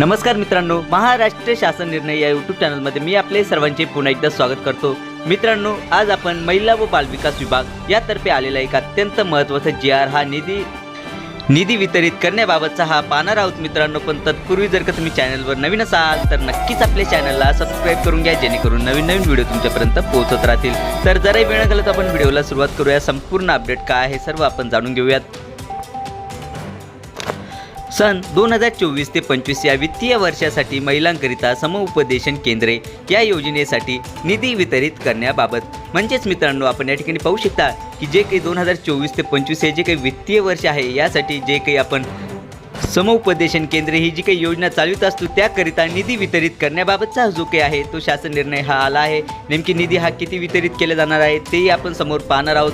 नमस्कार मित्रांनो महाराष्ट्र शासन निर्णय या यूट्यूब चॅनलमध्ये मी आपले सर्वांचे पुन्हा एकदा स्वागत करतो. मित्रांनो आज आपण महिला व बालविकास विभाग यातर्फे आलेला एक अत्यंत महत्त्वाचा जी आर हा निधी निधी वितरित करण्याबाबतचा हा पाहणार आहोत मित्रांनो. पण तत्पूर्वी जर का तुम्ही चॅनलवर नवीन असाल तर नक्कीच आपल्या चॅनलला सबस्क्राईब करून घ्या जेणेकरून नवीन नवीन व्हिडिओ तुमच्यापर्यंत पोहोचत राहतील. तर जराही वेळ न घालत आपण व्हिडिओला सुरुवात करूया. संपूर्ण अपडेट काय आहे सर्व आपण जाणून घेऊयात. सन दोन हजार चोवीस ते पंचवीस या वित्तीय वर्षासाठी महिलांकरिता समुपदेशन केंद्रे या योजनेसाठी निधी वितरित करण्याबाबत. म्हणजेच मित्रांनो आपण या ठिकाणी पाहू शकता की जे काही दोन हजार चोवीस ते पंचवीस हे जे काही वित्तीय वर्ष आहे यासाठी जे काही आपण समुपदेशन केंद्रे ही जी काही योजना चालवित असतो त्याकरिता निधी वितरित करण्याबाबतचा जो काही आहे तो शासन निर्णय हा आला आहे. नेमकी निधी हा किती वितरित केला जाणार आहे तेही आपण समोर पाहणार आहोत.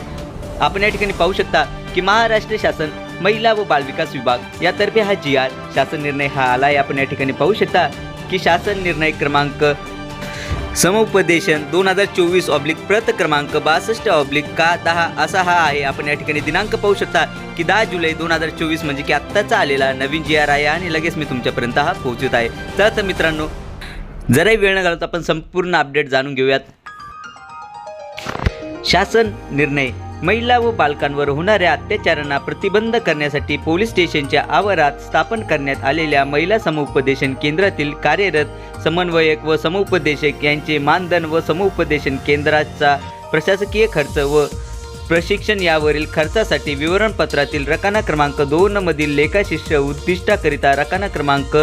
आपण या ठिकाणी पाहू शकता की महाराष्ट्र शासन महिला व बालविकास विभाग यातर्फे हा जी आर शासन निर्णय हा आला आहे आपण या ठिकाणी पाहू शकता की शासन निर्णय क्रमांक समुपदेशन दोन हजार चोवीस ऑब्लिक प्रत क्रमांक बासष्ट ऑब्लिक का दहा असा हा आहे. आपण या ठिकाणी दिनांक पाहू शकता की दहा जुलै दोन हजार चोवीस म्हणजे की आत्ताचा आलेला नवीन जी आर आहे आणि लगेच मी तुमच्यापर्यंत हा पोहोचत आहे. तर तर मित्रांनो जराही वेळ न घालत आपण संपूर्ण अपडेट जाणून घेऊयात. शासन निर्णय महिला व बालकांवर होणाऱ्या अत्याचारांना प्रतिबंध करण्यासाठी पोलीस स्टेशनच्या आवारात स्थापन करण्यात आलेल्या महिला समुपदेशन केंद्रातील कार्यरत समन्वयक व समुपदेशक यांचे मानधन व समुपदेशन केंद्राचा प्रशासकीय खर्च व प्रशिक्षण यावरील खर्चासाठी विवरणपत्रातील रकाना क्रमांक दोनमधील लेखाशिष्य उद्दिष्टाकरिता रकाना क्रमांक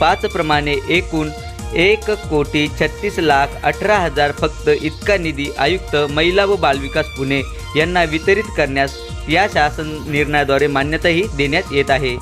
पाचप्रमाणे एकूण एक कोटी छत्तीस लाख अठरा हजार फक्त इतका निधी आयुक्त महिला व बालविकास पुणे यांना वितरित करण्यास या शासन निर्णयाद्वारे मान्यताही देण्यात येत आहे.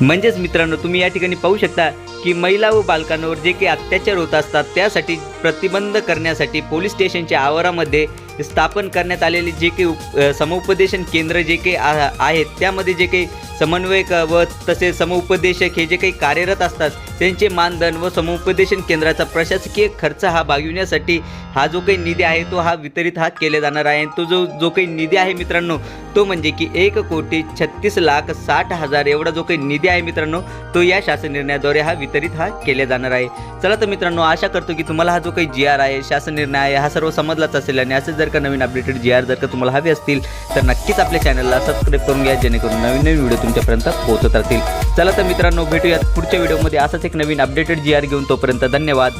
म्हणजेच मित्रांनो तुम्ही या ठिकाणी पाहू शकता की महिला व बालकांवर जे काही अत्याचार होत असतात त्यासाठी प्रतिबंध करण्यासाठी पोलीस स्टेशनच्या आवारामध्ये स्थापन करण्यात आलेले जे काही उप समुपदेशन केंद्र जे काही आ- आहेत त्यामध्ये जे काही समन्वयक व तसेच समुपदेशक हे जे काही कार्यरत असतात त्यांचे मानधन व समुपदेशन केंद्राचा प्रशासकीय खर्च हा भागविण्यासाठी हा जो काही निधी आहे तो हा वितरित हा केला जाणार आहे. आणि तो जो जो काही निधी आहे मित्रांनो तो म्हणजे की एक कोटी छत्तीस लाख साठ हजार एवढा जो काही निधी आहे मित्रांनो तो या शासन निर्णयाद्वारे हा वितरित हा केला जाणार आहे. चला तर मित्रांनो आशा करतो की तुम्हाला हा जो काही जी आर आहे शासन निर्णय आहे हा सर्व समजलाच असेल. आणि असं जर का नवीन अपडेटेड जी आर जर का तुम्हाला हवे असतील तर नक्कीच आपल्या चॅनलला सबस्क्राईब करून घ्या जेणेकरून नवीन नवीन व्हिडिओ तुमच्यापर्यंत पोहोचत राहतील. चला तर मित्रांनो भेटूयात पुढच्या व्हिडिओमध्ये. असाच एक नवीन अपडेटेड जी आर घेऊन तोपर्यंत धन्यवाद.